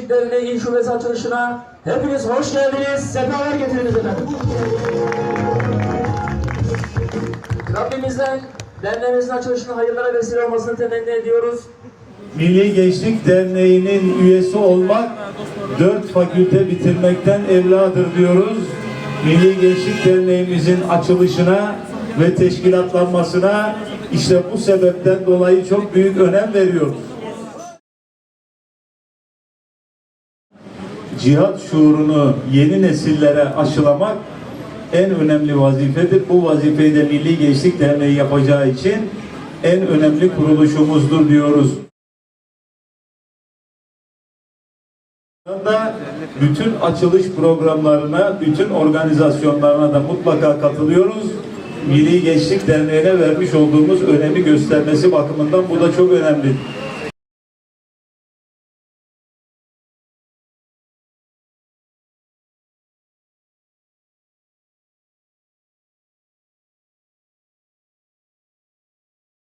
Gençlik Derneği Şubesi açılışına hepiniz hoş geldiniz, sefalar getirdiniz efendim. Rabbimizden derneğimizin açılışının hayırlara vesile olmasını temenni ediyoruz. Milli Gençlik Derneği'nin üyesi olmak dört fakülte bitirmekten evladır diyoruz. Milli Gençlik Derneğimizin açılışına ve teşkilatlanmasına işte bu sebepten dolayı çok büyük önem veriyoruz. Cihat şuurunu yeni nesillere aşılamak en önemli vazifedir. Bu vazifeyi de Milli Gençlik Derneği yapacağı için en önemli kuruluşumuzdur diyoruz. da bütün açılış programlarına, bütün organizasyonlarına da mutlaka katılıyoruz. Milli Gençlik Derneği'ne vermiş olduğumuz önemi göstermesi bakımından bu da çok önemli.